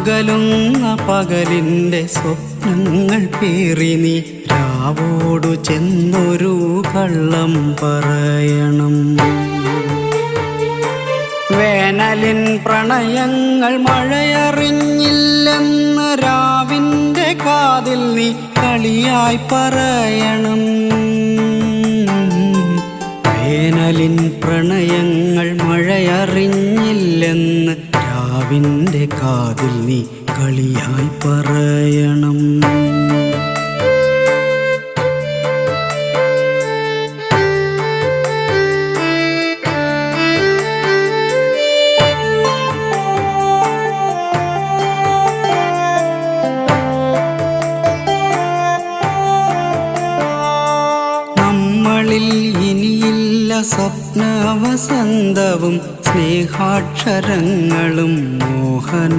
അകലുന്ന പകലിന്റെ സ്വപ്നങ്ങൾ പേറി നീ രാവോടു ചെന്നൊരു കള്ളം പറയണം. വേനലിൻ പ്രണയങ്ങൾ മഴയറിഞ്ഞില്ലെന്ന് രാവിന്റെ കാതിൽ നീ കളിയായി പറയണം. വേനലിൻ പ്രണയങ്ങൾ മഴയറിഞ്ഞില്ലെന്ന് രാവിന്റെ കാതിൽ നീ കളിയായി പറയണം. നമ്മളിൽ ഇനിയില്ല സ്വപ്ന വസന്തവും സ്നേഹാക്ഷരങ്ങളും മോഹന